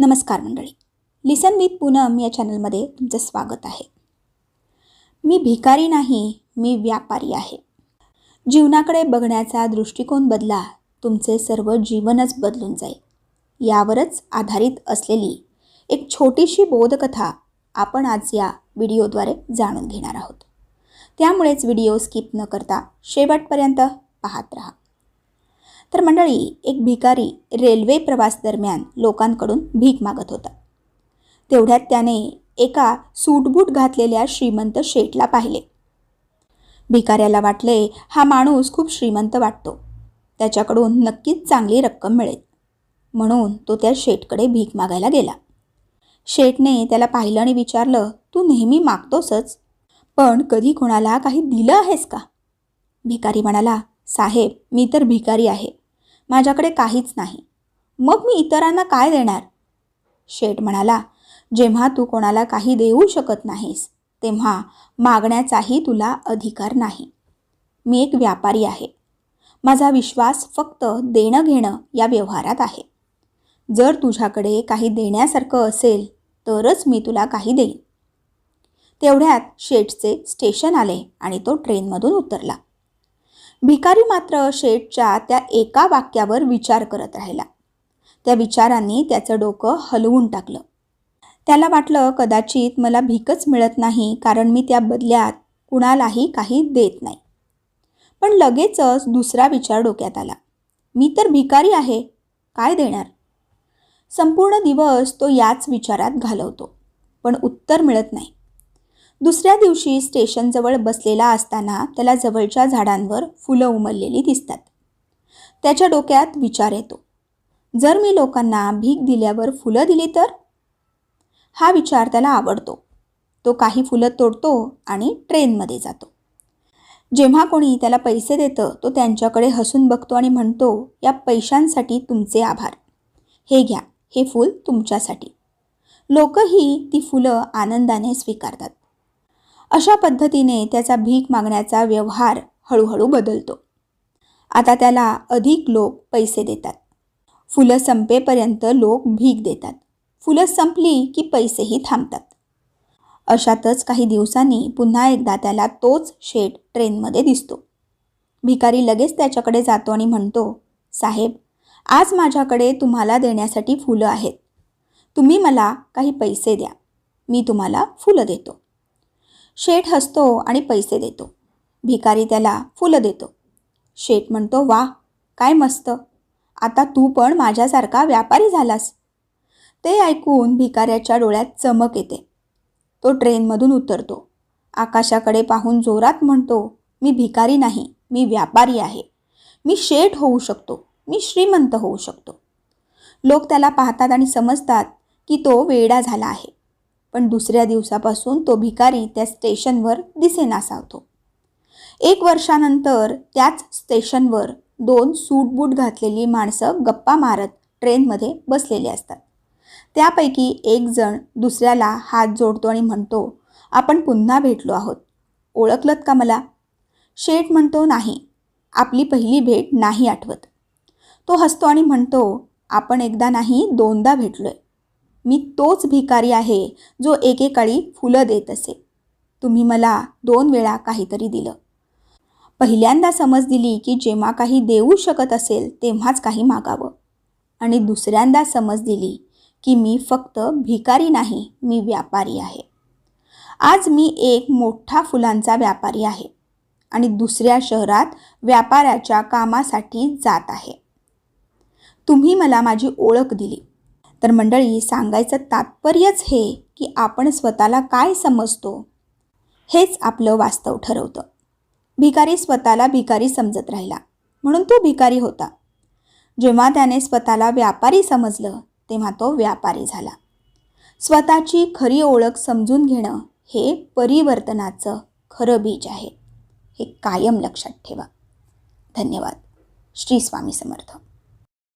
नमस्कार मंडळी. लिसन विथ पूनम या चॅनलमध्ये तुमचं स्वागत आहे. मी भिकारी नाही मी व्यापारी आहे. जीवनाकडे बघण्याचा दृष्टिकोन बदला तुमचे सर्व जीवनच बदलून जाईल. यावरच आधारित असलेली एक छोटीशी बोधकथा आपण आज या व्हिडिओद्वारे जाणून घेणार आहोत. त्यामुळेच व्हिडिओ स्किप न करता शेवटपर्यंत पाहत राहा. तर मंडळी एक भिकारी रेल्वे प्रवास दरम्यान लोकांकडून भीक मागत होता. तेवढ्यात त्याने एका सूटबूट घातलेल्या श्रीमंत शेठला पाहिले. भिकाऱ्याला वाटले हा माणूस खूप श्रीमंत वाटतो. त्याच्याकडून नक्कीच चांगली रक्कम मिळेल. म्हणून तो त्या शेठकडे भीक मागायला गेला. शेठने त्याला पाहिलं आणि विचारलं तू नेहमी मागतोसच पण कधी कोणाला काही दिलं आहेस का? भिकारी म्हणाला साहेब मी तर भिकारी आहे. माझ्याकडे काहीच नाही. मग मी इतरांना काय देणार? शेठ म्हणाला जेव्हा तू कोणाला काही देऊ शकत नाहीस तेव्हा मागण्याचाही तुला अधिकार नाही. मी एक व्यापारी आहे. माझा विश्वास फक्त देणं घेणं या व्यवहारात आहे. जर तुझ्याकडे काही देण्यासारखं असेल तरच मी तुला काही देईन. तेवढ्यात शेठचे स्टेशन आले आणि तो ट्रेनमधून उतरला. भिकारी मात्र शेठच्या त्या एका वाक्यावर विचार करत राहिला. त्या विचारांनी त्याचं डोकं हलवून टाकलं. त्याला वाटलं कदाचित मला भीकच मिळत नाही कारण मी त्या बदल्यात कुणालाही काही देत नाही. पण लगेचच दुसरा विचार डोक्यात आला. मी तर भिकारी आहे काय देणार? संपूर्ण दिवस तो याच विचारात घालवतो पण उत्तर मिळत नाही. दुसऱ्या दिवशी स्टेशनजवळ बसलेला असताना त्याला जवळच्या झाडांवर फुलं उमललेली दिसतात. त्याच्या डोक्यात विचार येतो. जर मी लोकांना भीक दिल्यावर फुलं दिली तर? हा विचार त्याला आवडतो. तो काही फुलं तोडतो आणि ट्रेनमध्ये जातो. जेव्हा कोणी त्याला पैसे देतं तो त्यांच्याकडे हसून बघतो आणि म्हणतो या पैशांसाठी तुमचे आभार. हे घ्या हे फूल तुमच्यासाठी. लोकही ती फुलं आनंदाने स्वीकारतात. अशा पद्धतीने त्याचा भीक मागण्याचा व्यवहार हळूहळू बदलतो. आता त्याला अधिक लोक पैसे देतात. फुलं संपेपर्यंत लोक भीक देतात. फुलं संपली की पैसेही थांबतात. अशातच काही दिवसांनी पुन्हा एकदा त्याला तोच शेट ट्रेनमध्ये दिसतो. भिकारी लगेच त्याच्याकडे जातो आणि म्हणतो साहेब आज माझ्याकडे तुम्हाला देण्यासाठी फुलं आहेत. तुम्ही मला काही पैसे द्या. मी तुम्हाला फुलं देतो. शेठ हसतो आणि पैसे देतो. भिकारी त्याला फुलं देतो. शेठ म्हणतो वा काय मस्त. आता तू पण माझ्यासारखा व्यापारी झालास. ते ऐकून भिकाऱ्याच्या डोळ्यात चमक येते. तो ट्रेनमधून उतरतो. आकाशाकडे पाहून जोरात म्हणतो मी भिकारी नाही मी व्यापारी आहे. मी शेठ होऊ शकतो मी श्रीमंत होऊ शकतो. लोक त्याला पाहतात आणि समजतात की तो वेडा झाला आहे. पण दुसऱ्या दिवसापासून तो भिकारी त्या स्टेशनवर दिसेना सावतो. एक वर्षानंतर त्याच स्टेशनवर दोन सूटबूट घातलेली माणसं गप्पा मारत ट्रेनमध्ये बसलेली असतात. त्यापैकी एक जण दुसऱ्याला हात जोडतो आणि म्हणतो आपण पुन्हा भेटलो आहोत. ओळखलत का मला? शेठ म्हणतो नाही. आपली पहिली भेट नाही आठवत. तो हसतो आणि म्हणतो आपण एकदा नाही दोनदा भेटलोय. मी तोच भिकारी आहे जो एकेकाळी फुलं देत असे. तुम्ही मला दोन वेळा काहीतरी दिलं. पहिल्यांदा समज दिली की जेव्हा काही देऊ शकत असेल तेव्हाच काही मागावं. आणि दुसऱ्यांदा समज दिली की मी फक्त भिकारी नाही मी व्यापारी आहे. आज मी एक मोठा फुलांचा व्यापारी आहे आणि दुसऱ्या शहरात व्यापाऱ्याच्या कामासाठी जात आहे. तुम्ही मला माझी ओळख दिली. तर मंडळी सांगायचं तात्पर्यच हे की आपण स्वतःला काय समजतो हेच आपलं वास्तव ठरवतं. भिकारी स्वतःला भिकारी समजत राहिला म्हणून तो भिकारी होता. जेव्हा त्याने स्वतःला व्यापारी समजलं तेव्हा तो व्यापारी झाला. स्वतःची खरी ओळख समजून घेणं हे परिवर्तनाचं खरं बीज आहे. हे कायम लक्षात ठेवा. धन्यवाद. श्री स्वामी समर्थ.